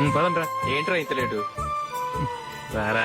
ఉమ్, పదండ్రా ఏంట్రా ఇంత లేటు? రారా.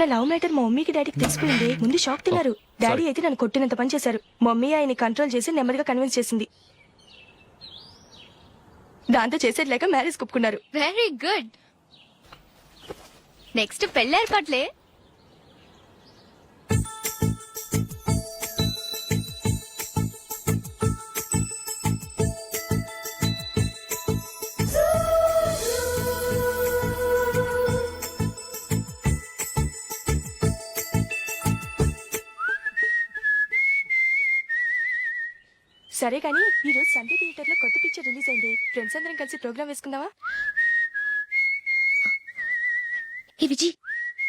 నా లవ్ మ్యాటర్ మా మమ్మీకి డాడీకి తెలిసిపోయింది. ముందు షాక్ తిన్నారు. డాడీ అయితే నన్ను కొట్టినంత పని చేశారు. మమ్మీ ఆయన్ని కంట్రోల్ చేసి నెమ్మదిగా కన్విన్స్ చేసింది. దాంతో చేసేది లేక మ్యారేజ్ ఒప్పుకున్నారు. వెరీ గుడ్ నెక్స్ట్ పెళ్ళి సరే కానీ ఈ రోజు సండే థియేటర్లో కొత్త పిక్చర్ రిలీజ్ అయింది. ఫ్రెండ్స్ అందరం కలిసి ప్రోగ్రామ్ వేసుకుందామా? ఈ విజి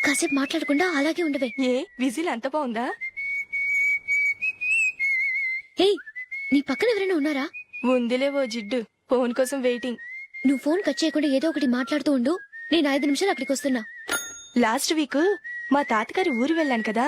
కాసేపు మాట్లాడకుండా అలాగే ఉండవే. ఏ విజిల్ అంత బాగుందా? ఏయ్ నీ పక్కన ఎవరైనా ఉన్నారా? ఉందిలే ఓ జిడ్డు ఫోన్ కోసం వెయిటింగ్ నువ్వు ఫోన్ కట్ చేయకుండా ఏదో ఒకటి మాట్లాడుతూ ఉండు. నేను ఐదు నిమిషాలు అక్కడికి వస్తున్నా. లాస్ట్ వీక్ మా తాతగారి ఊరు వెళ్ళాను కదా.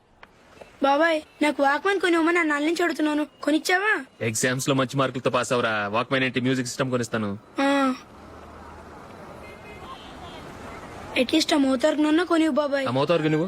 బాబాయ్ నాకు వాక్మన్ కొని ఇవ్వమని నా నాన్న నుంచి అడుగుతున్నాను కొనిచ్చావా? ఎగ్జామ్స్లో మంచి మార్కులతో పాస్ అవరా వాక్మెన్ ఏంటి? Music system కొనిస్తాను. అట్లీస్ట్ ఆ మోతార్కు నన్న కొనివు బాబాయ్. ఆ మోతారు నువ్వు?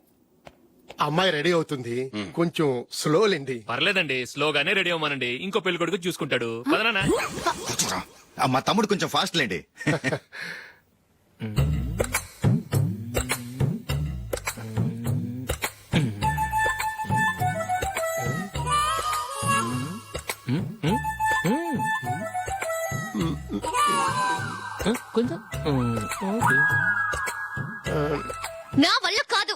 అమ్మాయి రెడీ అవుతుంది. కొంచెం స్లో లేండి. పర్లేదండి స్లోగానే రెడీ అవ్వమానండి. ఇంకో పెళ్ళి కొడుకు చూసుకుంటాడు పదనా కూర్చోరా. ఆ, మా తమ్ముడు కొంచెం ఫాస్ట్ లేండి. కొంచెం నా వల్ల కాదు.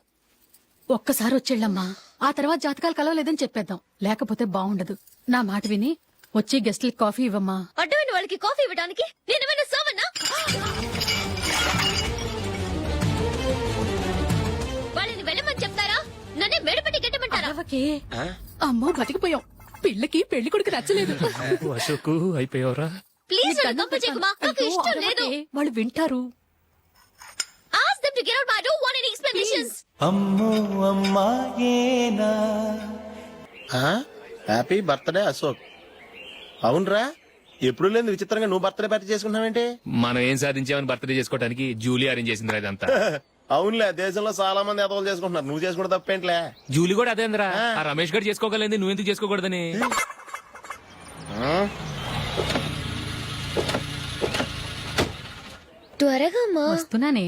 ఒక్కసారి వచ్చేళ్ళమ్మా. ఆ తర్వాత జాతకాలు కలవలేదని చెప్పేద్దాం. లేకపోతే బాగుండదు నా మాట విని వచ్చి గెస్ట్లకి కాఫీ ఇవ్వమ్మా. అడ్డమైన వాళ్ళకి కాఫీ ఇవ్వడానికి సోమన్నా వాళ్ళని వెళ్ళమని చెప్తారా? నన్నే మేడపట్టి గెట్టమంటారా అరవకే అమ్మో బతికిపోయాం. పిల్లకి పెళ్ళి కొడుకు నచ్చలేదు అశోక్ అయిపోయావరా. ప్లీజ్. వాళ్ళు వింటారు. Them to get out. I don't want any explanations. Happy birthday Ashok అవునరా? ఎప్పుడు లేదు విచిత్రంగా నువ్వు బర్త్డే పార్టీ చేసుకుంటున్నావేంటి? మనం ఏం సాధించామని బర్త్డే చేసుకోవడానికి జూలీ అరేంజ్ చేసిందిరా ఇదంతా. అవునులే దేశంలో చాలా మంది ఎదవలు చేసుకుంటున్నారు. నువ్వు చేసుకుంటే తప్పేంట్లే? జూలీ కూడా అదేంద్రా ఆ. రమేష్ గారు చేసుకోగలేదు నువ్వు ఎందుకు చేసుకోకూడదని? త్వరగా అమ్మా వస్తున్నానే.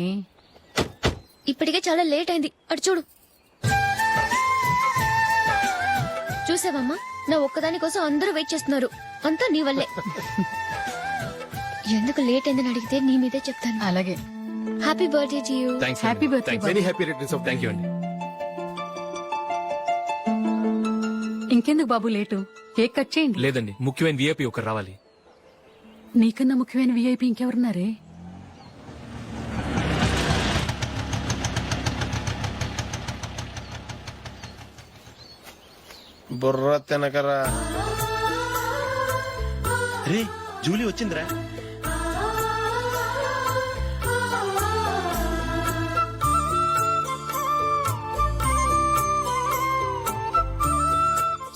ఇప్పటికే చాలా లేట్ అయింది. అటు చూడు. చూసావమ్మా? నా ఒక్కదాని కోసం అందరూ వెయిట్ చేస్తున్నారు. అంతా నీ వల్లే. ఎందుకు లేట్ అయిందని అడిగితే నీ మీదే చెప్తాను. అలాగే. Happy birthday to you thanks happy birthday very happy returns of thank you అండి ఇంకెందుకు బాబు లేటు? కేక్ కట్ చేయండి. లేదండి ముఖ్యమైన విఐపి ఒకరు రావాలి. నీకన్నా ముఖ్యమైన విఐపి ఇంకెవరున్నారే? బుర్ర తినకరా. రే జూలీ వచ్చిందిరా.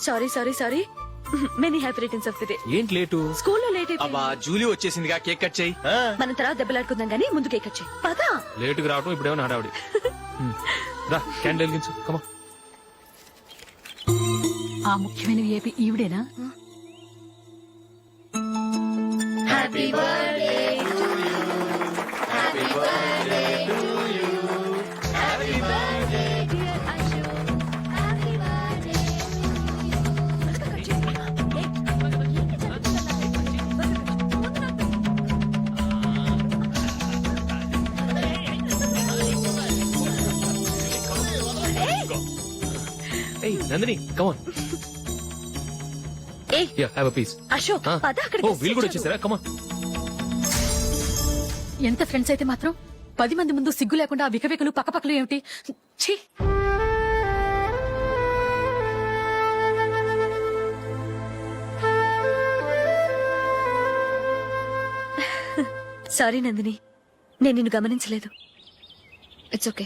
Sorry sorry sorry many happy returns of the day ఏంటి లేటు? స్కూల్లో లేట్ అయిపోయింది. అబ్బా జూలీ వచ్చేసిందిగా కేక్ కట్ చేయి. మనం తర్వాత దెబ్బలాడుకుందాం గానీ ముందు కేక్ వచ్చాయి పదా. లేటుగా రావటం ఇప్పుడేమో హడావిడి. రా క్యాండిల్ వెలిగించు. కమా ఆ ముఖ్యమైన విఐపి ఈవిడేనా? ఏయ్ Nandini come on A? Yeah have a piece Ashok పద అక్కడ ఓ వీళ్ళు కూడా వచ్చేసారా? కమా ఎంత ఫ్రెండ్స్ అయితే మాత్రం? పది మంది ముందు సిగ్గు లేకుండా ఆ వికవికలు పక్కపక్కలు ఏమిటి? ఛీ! సారీ నందిని నేను నిన్ను గమనించలేదు. It's okay